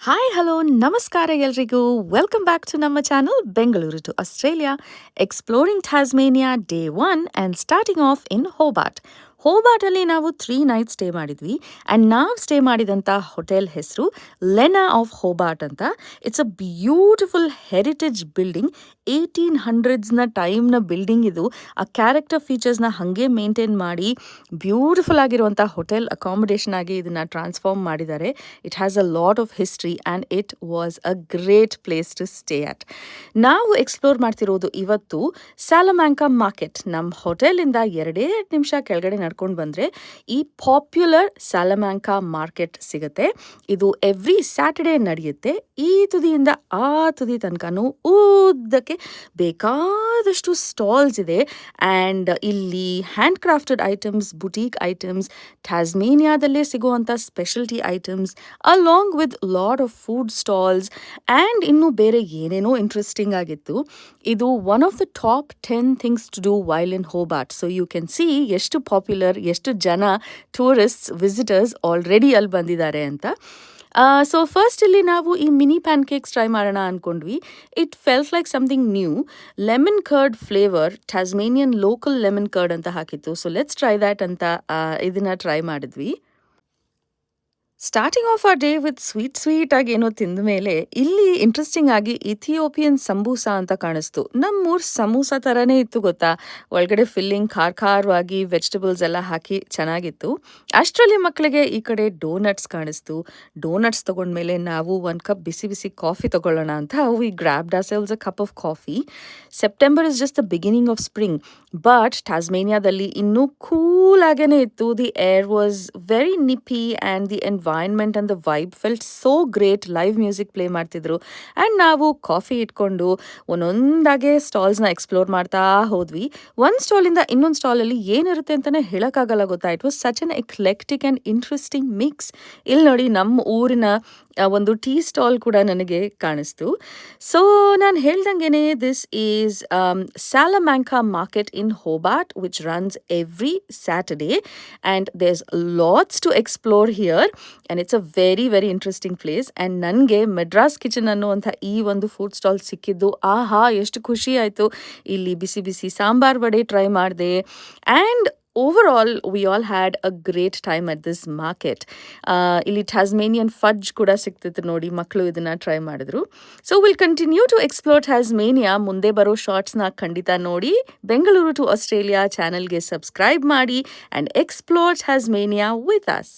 Hi hello ನಮಸ್ಕಾರ ಎಲ್ರಿಗೂ welcome back to ನಮ್ಮ channel Bengaluru to Australia exploring Tasmania day one and starting off in Hobart ಹೋಬಾಟಲ್ಲಿ ನಾವು three night stay ಮಾಡಿದ್ವಿ. And ನಾವು stay ಮಾಡಿದಂಥ hotel ಹೆಸರು ಲೆನಾ ಆಫ್ ಹೋಬಾಟ್ ಅಂತ. It's a beautiful heritage building eighteen ಹಂಡ್ರೆಡ್ಸ್ನ ಟೈಮ್ನ ಬಿಲ್ಡಿಂಗ್ ಇದು. ಆ ಕ್ಯಾರೆಕ್ಟರ್ ಫೀಚರ್ಸ್ನ ಹಾಗೆ ಮೇಂಟೈನ್ ಮಾಡಿ ಬ್ಯೂಟಿಫುಲ್ ಆಗಿರುವಂಥ ಹೋಟೆಲ್ ಅಕಾಮಿಡೇಷನ್ ಆಗಿ ಇದನ್ನು ಟ್ರಾನ್ಸ್ಫಾರ್ಮ್ ಮಾಡಿದ್ದಾರೆ. It has a lot of history and it was a great place to stay at ನಾವು ಎಕ್ಸ್ಪ್ಲೋರ್ ಮಾಡ್ತಿರೋದು ಇವತ್ತು ಸ್ಯಾಲಮ್ಯಾಂಕಾ ಮಾರ್ಕೆಟ್ ನಮ್ಮ ಹೋಟೆಲಿಂದ ಎರಡೇ ನಿಮಿಷ ಕೆಳಗಡೆ ನಡ್ಕೊಂಡು ಬಂದರೆ ಈ ಪಾಪ್ಯುಲರ್ ಸ್ಯಾಲಮ್ಯಾಂಕಾ ಮಾರ್ಕೆಟ್ ಸಿಗುತ್ತೆ. ಇದು ಎವ್ರಿ ಸ್ಯಾಟರ್ಡೇ ನಡೆಯುತ್ತೆ. ಈ ತುದಿಯಿಂದ ಆ ತುದಿ ತನಕನೂ ಉದ್ದಕ್ಕೆ ಬೇಕಾದಷ್ಟು ಸ್ಟಾಲ್ಸ್ ಇದೆ. ಆ್ಯಂಡ್ ಇಲ್ಲಿ hand crafted items boutique items ಟ್ಯಾಸ್ಮೇನಿಯಾದಲ್ಲೇ ಸಿಗುವಂಥ specialty items along with load of food stalls and ಇನ್ನು ಬೇರೆ ಏನೇನೋ ಇಂಟ್ರೆಸ್ಟಿಂಗ್ ಆಗಿತ್ತು. ಇದು one of the top ten things to do while in Hobart so you can see ಎಷ್ಟು popular ಎಷ್ಟು ಜನ tourists visitors already ಅಲ್ಲಿ ಬಂದಿದ್ದಾರೆ ಅಂತ. ಸೊ ಫಸ್ಟ್ ಇಲ್ಲಿ ನಾವು ಈ ಮಿನಿ ಪ್ಯಾನ್ ಕೇಕ್ಸ್ ಟ್ರೈ ಮಾಡೋಣ ಅಂದ್ಕೊಂಡ್ವಿ it felt like something new lemon curd flavour Tasmanian local lemon curd ಅಂತ ಹಾಕಿತ್ತು. ಸೊ ಲೆಟ್ಸ್ ಟ್ರೈ ದ್ಯಾಟ್ ಅಂತ ಇದನ್ನು ಟ್ರೈ ಮಾಡಿದ್ವಿ. Starting off a day with sweet sweet ಆಗಿ ಏನೋ ತಿಂದ ಮೇಲೆ ಇಲ್ಲಿ ಇಂಟ್ರೆಸ್ಟಿಂಗ್ ಆಗಿ ಇಥಿಯೋಪಿಯನ್ ಸಂಬೂಸ ಅಂತ ಕಾಣಿಸ್ತು. ನಮ್ಮೂರ್ ಸಮೂಸ ಥರನೇ ಇತ್ತು ಗೊತ್ತಾ? ಒಳಗಡೆ ಫಿಲ್ಲಿಂಗ್ ಖಾರ ಖಾರವಾಗಿ ವೆಜಿಟೇಬಲ್ಸ್ ಎಲ್ಲ ಹಾಕಿ ಚೆನ್ನಾಗಿತ್ತು. ಅಷ್ಟರಲ್ಲಿ ಮಕ್ಕಳಿಗೆ ಈ ಕಡೆ ಡೋನಟ್ಸ್ ಕಾಣಿಸ್ತು. ಡೋನಟ್ಸ್ ತಗೊಂಡ್ಮೇಲೆ ನಾವು ಒನ್ ಕಪ್ ಬಿಸಿ ಬಿಸಿ ಕಾಫಿ ತಗೊಳ್ಳೋಣ ಅಂತ we grab ಡಾಸೆಲ್ಸ್ a cup of coffee September is just the beginning of spring but ಟಾಸ್ಮೇನಿಯಾದಲ್ಲಿ ಇನ್ನೂ ಕೂಲ್ ಆಗೇನೆ ಇತ್ತು. The air was very nippy and the environment and the vibe felt so great live music play ಮಾಡ್ತಿದ್ರು. And ನಾವು coffee ಇಟ್ಕೊಂಡು ಒಂದೊಂದಾಗೆ ಸ್ಟಾಲ್ಸ್ನ explore ಮಾಡ್ತಾ ಹೋದ್ವಿ. ಒಂದು ಸ್ಟಾಲಿಂದ ಇನ್ನೊಂದು ಸ್ಟಾಲಲ್ಲಿ ಏನಿರುತ್ತೆ ಅಂತಲೇ ಹೇಳೋಕ್ಕಾಗಲ್ಲ ಗೊತ್ತಾಯಿತು it such an eclectic and interesting mix ಇಲ್ಲಿ ನೋಡಿ ನಮ್ಮ ಊರಿನ ಒಂದು ಟೀ ಸ್ಟಾಲ್ ಕೂಡ ನನಗೆ ಕಾಣಿಸ್ತು. ಸೊ ನಾನು ಹೇಳ್ದಂಗೆನೆ this is Salamanca market in Hobart which runs every Saturday and there's lots to explore here and it's a very very interesting place and ನನಗೆ ಮೆಡ್ರಾಸ್ ಕಿಚನ್ ಅನ್ನುವಂಥ ಈ ಒಂದು ಫುಡ್ ಸ್ಟಾಲ್ ಸಿಕ್ಕಿದ್ದು, ಆಹಾ, ಎಷ್ಟು ಖುಷಿ ಆಯಿತು. ಇಲ್ಲಿ ಬಿಸಿ ಬಿಸಿ ಸಾಂಬಾರ್ ವಡೆ ಟ್ರೈ ಮಾಡಿದೆ and over we all had a great time at this market ಇಲ್ಲಿ ಟ್ಯಾಸ್ಮೇನಿಯನ್ ಫಡ್ಜ್ ಕೂಡ ಸಿಗ್ತಿತ್ತು ನೋಡಿ ಮಕ್ಕಳು ಇದನ್ನು ಟ್ರೈ ಮಾಡಿದ್ರು. So will continue to explore Tasmania ಮುಂದೆ ಬರೋ ಶಾರ್ಟ್ಸ್ನ ಖಂಡಿತ ನೋಡಿ. ಬೆಂಗಳೂರು ಟು ಆಸ್ಟ್ರೇಲಿಯಾ ಚಾನಲ್ಗೆ ಸಬ್ಸ್ಕ್ರೈಬ್ ಮಾಡಿ and explore Tasmania with us